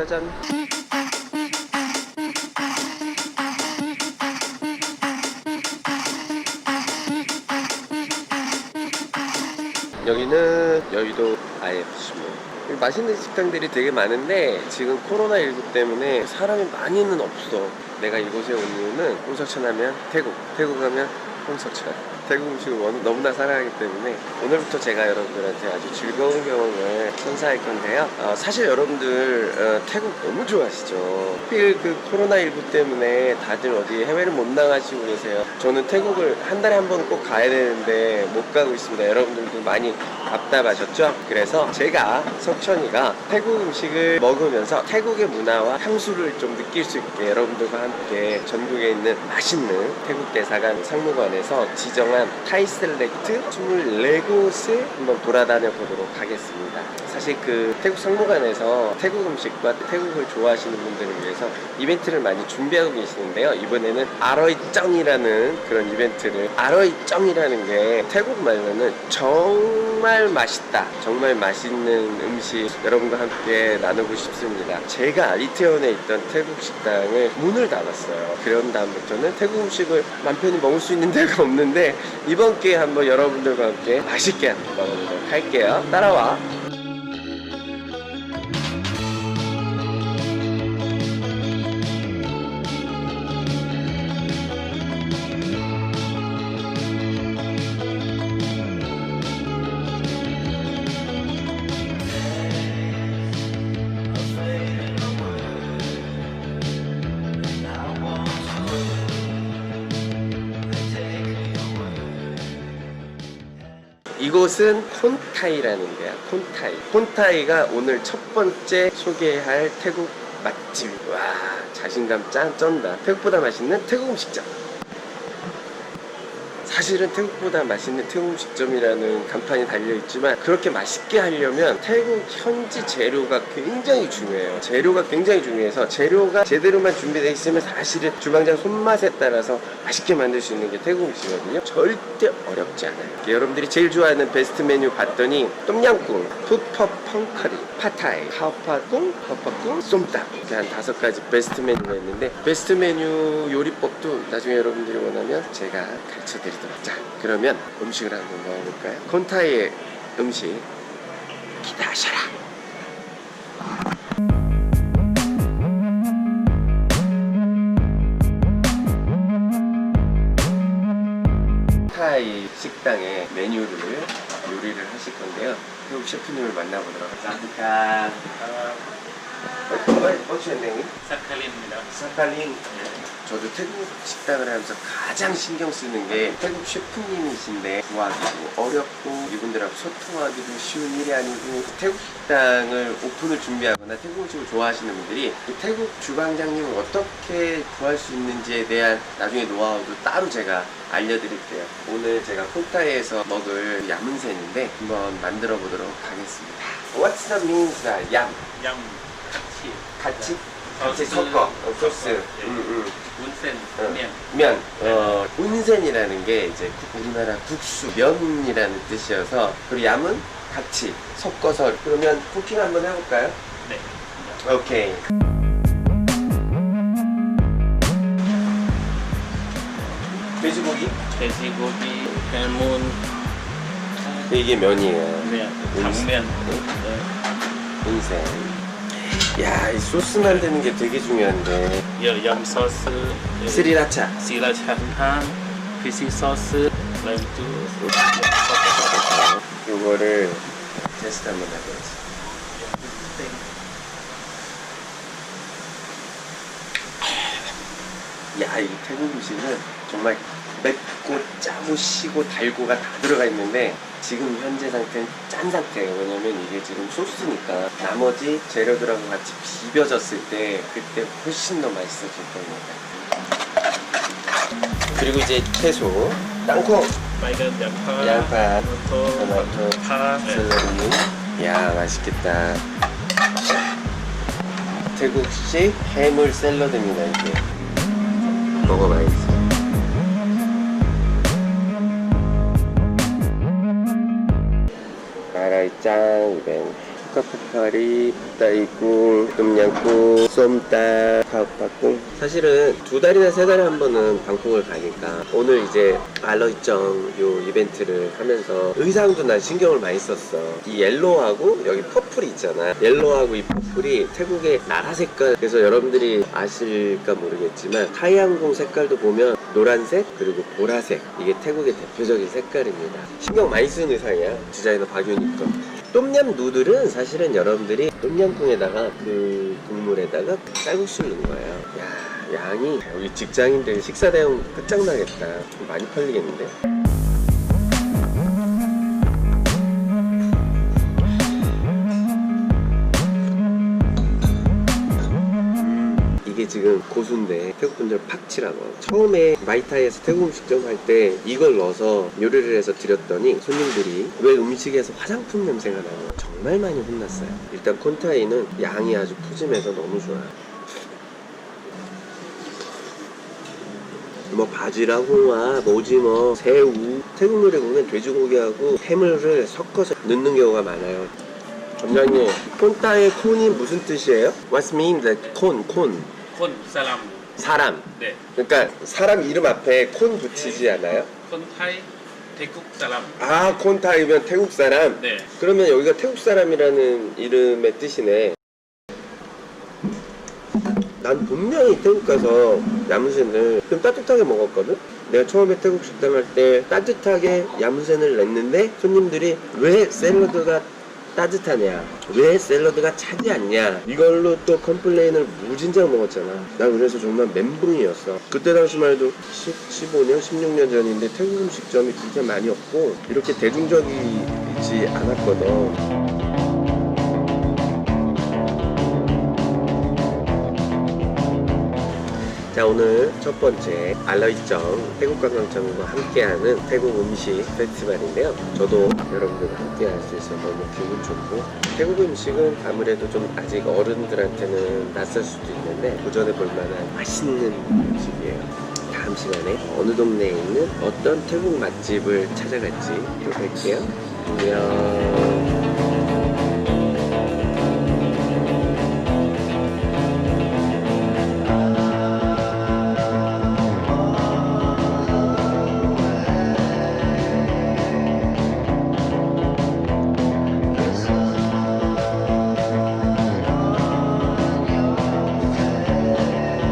짜잔. 여기는 여의도 IFC몰. 맛있는 식당들이 되게 많은데 지금 코로나19 때문에 사람이 많이는 없어. 내가 이곳에 온 이유는 홍석천 하면 태국, 태국 하면 홍석천. 태국 음식을 너무나 사랑하기 때문에 오늘부터 제가 여러분들한테 아주 즐거운 경험을 선사할 건데요. 어, 사실 여러분들 어, 태국 너무 좋아하시죠. 하필 그 코로나19 때문에 다들 어디 해외를 못 나가시고 계세요. 저는 태국을 한 달에 한 번 꼭 가야 되는데 못 가고 있습니다. 여러분들도 많이 답답하셨죠? 그래서 제가 석천이가 태국 음식을 먹으면서 태국의 문화와 향수를 좀 느낄 수 있게 여러분들과 함께 전국에 있는 맛있는 태국 대사관 상무관에서 지정한 타이셀렉트 24곳을 한번 돌아다녀 보도록 하겠습니다. 사실 그 태국 상무관에서 태국 음식과 태국을 좋아하시는 분들을 위해서 이벤트를 많이 준비하고 계시는데요. 이번에는 아러이쩡이라는 그런 이벤트를 아러이쩡이라는 게 태국 말로는 정말 맛있다. 정말 맛있는 음식 여러분과 함께 나누고 싶습니다. 제가 이태원에 있던 태국 식당을 문을 닫았어요. 그런 다음부터는 태국 음식을 맘 편히 먹을 수 있는 데가 없는데 이번 기회에 한번 여러분들과 함께 맛있게 한번 먹어보도록 할게요. 따라와. 이곳은 콘타이라는 데야. 콘타이. 콘타이가 오늘 첫 번째 소개할 태국 맛집. 와, 자신감 짱 쩐다. 태국보다 맛있는 태국 음식점. 사실은 태국보다 맛있는 태국 음식점이라는 간판이 달려있지만 그렇게 맛있게 하려면 태국 현지 재료가 굉장히 중요해요. 재료가 굉장히 중요해서 재료가 제대로만 준비되어 있으면 사실은 주방장 손맛에 따라서 맛있게 만들 수 있는 게 태국 음식이거든요. 절대 어렵지 않아요. 여러분들이 제일 좋아하는 베스트 메뉴 봤더니 똠양꿍, 푸퍼 펑커리, 파타이, 카오파꿍, 파파꿍, 쏨땀 이렇게 한 다섯 가지 베스트 메뉴가 있는데 베스트 메뉴 요리법도 나중에 여러분들이 원하면 제가 가르쳐 드리도록 자 그러면 음식을 한번 먹어볼까요? 콘타이의 음식 기다셔라 타이 식당의 메뉴를 요리를 하실 건데요. 태국 셰프님을 만나보도록 하겠습니다. What's your name? 사칼린입니다. 사칼린. 저도 태국 식당을 하면서 가장 신경 쓰는 게 태국 셰프님이신데 구하기도 어렵고 이분들하고 소통하기도 쉬운 일이 아니고 태국 식당을 오픈을 준비하거나 태국 음식을 좋아하시는 분들이 이 태국 주방장님을 어떻게 구할 수 있는지에 대한 나중에 노하우도 따로 제가 알려드릴게요. 오늘 제가 콘타이에서 먹을 야문센인데 한번 만들어 보도록 하겠습니다. What's the means 얌? 양 같이 같이? 어, 같이 그, 섞어. 어, 소스. 예. 음, 음. 운센 어, 면 면. 어, 운센이라는 게 이제 국- 우리나라 국수, 면이라는 뜻이어서 그리고 얌은 같이 섞어서 그러면 쿠킹 한번 해볼까요? 네. 오케이. 돼지고기? 돼지고기, 해문, 이게 면이에요. 면, 당면, 네. 운센. 야, 이 소스 만드는 게 되게 중요한데. 여- 염 소스, 네. 스리라차. 시라찬한, 피시 소스, 렌투, 요거를 테스트 한번 해보겠습니다. 야, 이 태국 음식은 정말 맵고 짜고 시고 달고가 다 들어가 있는데 지금 현재 상태는 짠 상태예요. 왜냐면 이게 지금 소스니까 나머지 재료들하고 같이 비벼졌을 때 그때 훨씬 더 맛있어질 겁니다. 그리고 이제 채소, 땅콩, 빨간 양파, 양파, 토마토, 파, 네. 샐러리. 야, 맛있겠다. 태국식 해물 샐러드입니다, 이게. 먹어봐야지. 마 이벤 카페파리, 따이꿍, 똠양꿍, 쏨따, 카우파꿍 사실은 두 달이나 세 달에 한 번은 방콕을 가니까 오늘 이제 알러이정 요 이벤트를 하면서 의상도 난 신경을 많이 썼어. 이 옐로우하고 여기 퍼플이 있잖아. 옐로우하고 이 퍼플이 태국의 나라 색깔. 그래서 여러분들이 아실까 모르겠지만 타이항공 색깔도 보면 노란색 그리고 보라색. 이게 태국의 대표적인 색깔입니다. 신경 많이 쓰는 의상이야 디자이너 박윤희 거 똠얌 누들은 사실은 여러분들이 똠얌꿍에다가 그 국물에다가 쌀국수를 넣은 거예요. 야 양이 여기 직장인들 식사 대용 끝장나겠다. 많이 팔리겠는데 지금 고수인데 태국 분들 팍치라고. 처음에 마이타이에서 태국 음식점 할 때 이걸 넣어서 요리를 해서 드렸더니 손님들이 왜 음식에서 화장품 냄새가 나요? 정말 많이 혼났어요. 일단 콘타이는 양이 아주 푸짐해서 너무 좋아요. 뭐 바지락, 홍합, 오징어, 새우. 태국 요리 보면 돼지고기하고 해물을 섞어서 넣는 경우가 많아요. 점장님. 콘타의 콘이 무슨 뜻이에요? What mean the 콘, 콘? 콘 사람. 사람 네. 그러니까 사람 이름 앞에 콘 붙이지 않아요? 콘 타이 태국 사람. 아 콘타이면 태국 사람 네. 그러면 여기가 태국 사람이라는 이름의 뜻이네 난 분명히 태국 가서 야무센을 좀 따뜻하게 먹었거든? 내가 처음에 태국 식당 할 때 따뜻하게 야무센을 냈는데 손님들이 왜 샐러드가 따뜻하냐? 왜 샐러드가 차지 않냐? 이걸로 또 컴플레인을 무진장 먹었잖아. 난 그래서 정말 멘붕이었어. 그때 당시만 해도 10, 15년 16년 전인데 태국 음식점이 그렇게 많이 없고 이렇게 대중적이지 않았거든 자 오늘 첫 번째 알러이정 태국관광청과 함께하는 태국 음식 페스티벌인데요. 저도 여러분들과 함께 할 수 있어서 너무 기분 좋고 태국 음식은 아무래도 좀 아직 어른들한테는 낯설 수도 있는데 도전해 볼 만한 맛있는 음식이에요. 다음 시간에 어느 동네에 있는 어떤 태국 맛집을 찾아갈지 또 뵐게요. 안녕